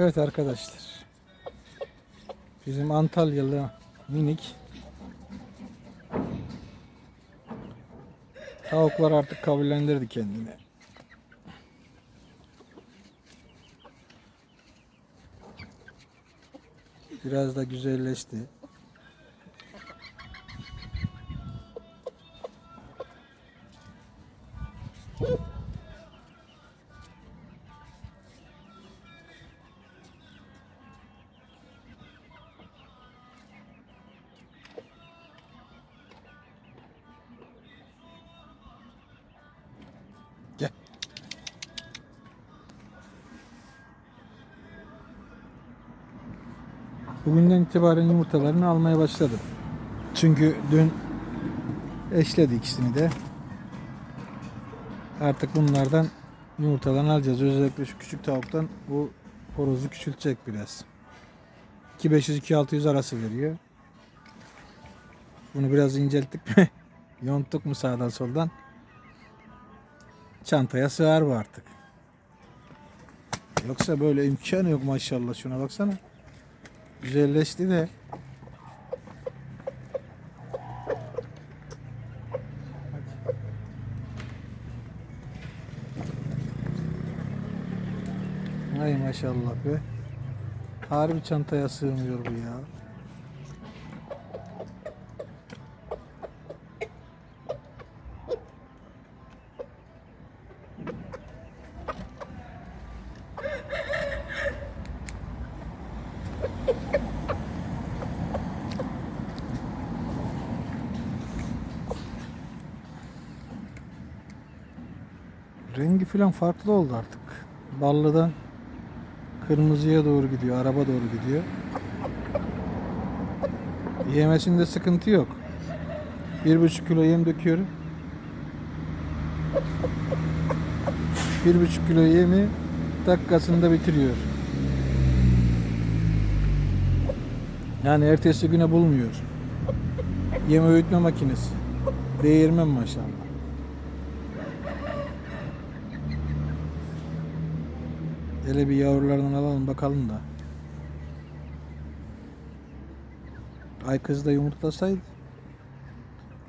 Evet arkadaşlar. Bizim Antalyalı minik tavuklar artık kabullendirdi kendini. Biraz da güzelleşti. Gel. Bugünden itibaren yumurtalarını almaya başladım. Çünkü dün eşledi ikisini de. Artık bunlardan yumurtadan alacağız. Özellikle şu küçük tavuktan bu horozu küçültecek biraz. 2500-2600 arası veriyor. Bunu biraz incelttik mi? Yonttuk mu sağdan soldan? Çantaya sığar bu artık. Yoksa böyle imkanı yok maşallah şuna baksana. Güzelleşti de. Ay maşallah be. Harbi çantaya sığmıyor bu ya. Rengi falan farklı oldu artık. Ballıdan kırmızıya doğru gidiyor, araba doğru gidiyor. Yemesinde sıkıntı yok. Bir buçuk kilo yem döküyorum. Bir buçuk kilo yemi dakikasında bitiriyor. Yani ertesi güne bulmuyor. Yem öğütme makinesi. Değirmen maşallah. Hele bir yavrulardan alalım bakalım da. Ay kız da yumurtlasaydı.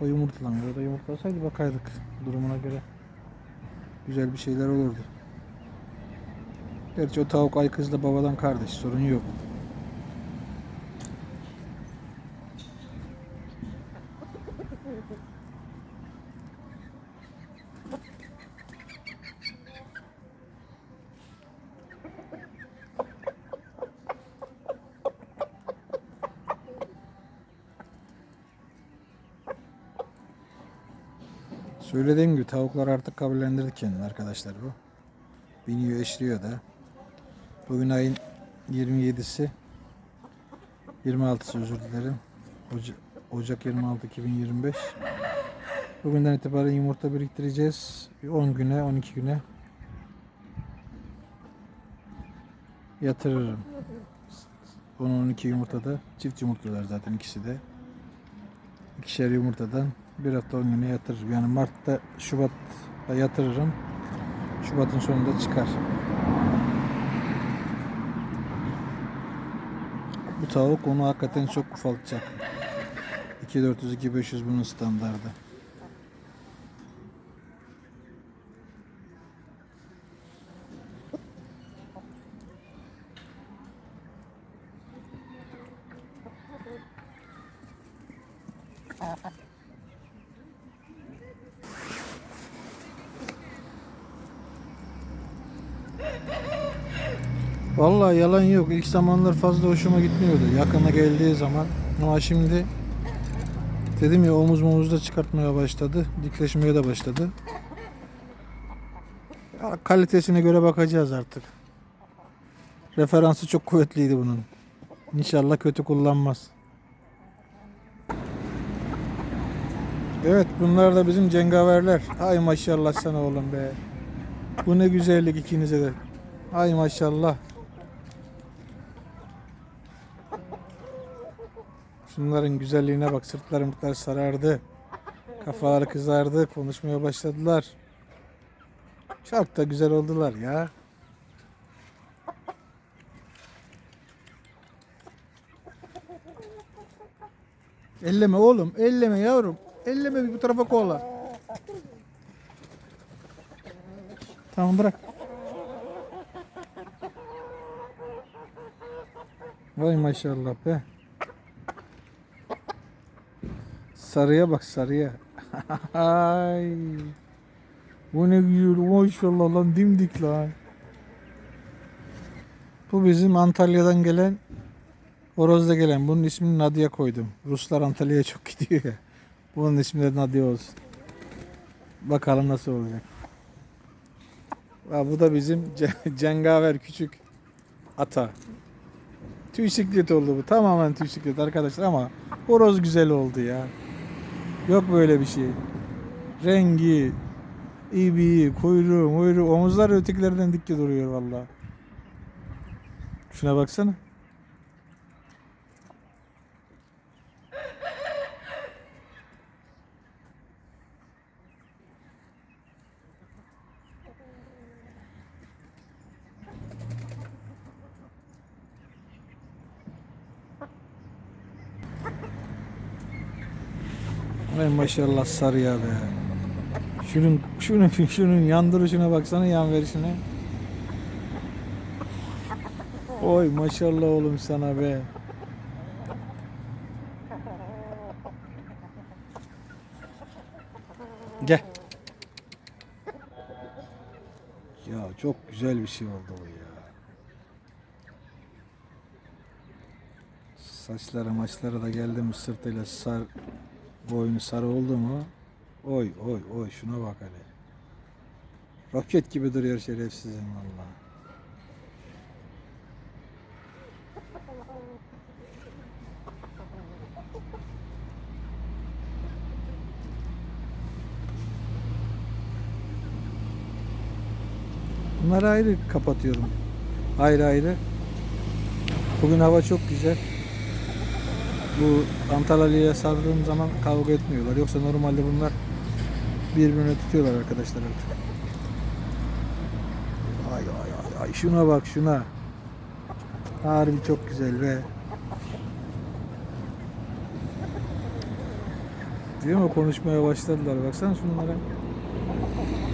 O yumurtlamıyor. O da yumurtlasaydı bakaydık durumuna göre. Güzel bir şeyler olurdu. Gerçi o tavuk ay kız da babadan kardeş sorun yok. Söylediğim gibi tavuklar artık kabullendirdi kendini arkadaşlar bu. Biniyor eşliyor da. Bugün ayın 27'si 26'sı özür dilerim. Oca- Ocak 26 2025. Bugünden itibaren yumurta biriktireceğiz. Bir 10 güne 12 güne yatırırım. 10-12 yumurtada çift yumurtlular zaten ikisi de. İkişer yumurtadan bir hafta 10 güne yatırırım. Yani Mart'ta Şubat'ta yatırırım. Şubat'ın sonunda çıkar. Bu tavuk onu hakikaten çok ufaltacak. 2400-2500 bunun standardı. Vallahi yalan yok. İlk zamanlar fazla hoşuma gitmiyordu. Yakına geldiği zaman. Ama şimdi dedim ya omuz omuzda çıkartmaya başladı. Dikleşmeye de başladı. Ya, kalitesine göre bakacağız artık. Referansı çok kuvvetliydi bunun. İnşallah kötü kullanmaz. Evet bunlar da bizim cengaverler. Ay maşallah sana oğlum be. Bu ne güzellik ikinize de. Ay maşallah. Şunların güzelliğine bak sırtları mıklar sarardı. Kafaları kızardı. Konuşmaya başladılar. Çok da güzel oldular ya. Elleme oğlum. Elleme yavrum. Elleme bir bu tarafa kola. Tamam bırak. Vay maşallah be. Sarıya bak sarıya. Ay. Bu ne güzel maşallah lan dimdik lan. Bu bizim Antalya'dan gelen Horoz'da gelen. Bunun ismini Nadia koydum. Ruslar Antalya'ya çok gidiyor ya. Bunun ismi de Nadia olsun. Bakalım nasıl olacak. Ha, bu da bizim ce- cengaver küçük ata. Tüy siklet oldu bu. Tamamen tüy siklet arkadaşlar ama horoz güzel oldu ya. Yok böyle bir şey. Rengi, ibiği, kuyruğu, muyruğu, omuzlar ötekilerden dikki duruyor vallahi. Şuna baksana. Ay maşallah sarıya be. Şunun şunun şunun yan duruşuna baksana yan verişine. Oy maşallah oğlum sana be. Gel. Ya çok güzel bir şey oldu bu ya. Saçları maçları da geldi mi sırtıyla sar boynu sarı oldu mu? Oy oy oy şuna bak hele. Roket gibi duruyor şerefsizim valla. Bunları ayrı kapatıyorum. Ayrı ayrı. Bugün hava çok güzel. Bu Antalya'ya sardığım zaman kavga etmiyorlar. Yoksa normalde bunlar birbirine tutuyorlar arkadaşlar artık. Ay ay ay ay şuna bak şuna. Harbi çok güzel be. Değil mi? Konuşmaya başladılar. Baksana şunlara.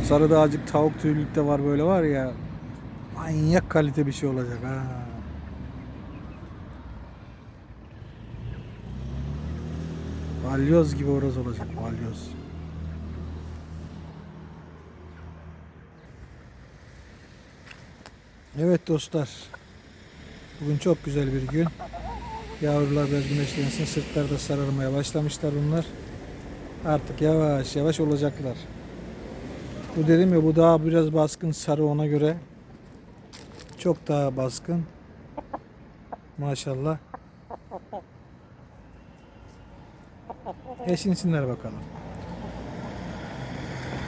Sarı dağcık tavuk tüylükte var böyle var ya. Manyak kalite bir şey olacak ha. Balyoz gibi horoz olacak. Balyoz. Evet dostlar. Bugün çok güzel bir gün. Yavrular biraz güneşlensin. Sırtlarda sararmaya başlamışlar bunlar. Artık yavaş yavaş olacaklar. Bu dedim ya bu daha biraz baskın sarı ona göre. Çok daha baskın. Maşallah. Eşinsinler bakalım.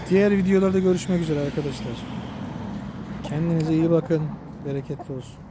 Diğer videolarda görüşmek üzere arkadaşlar. Kendinize iyi bakın. Bereketli olsun.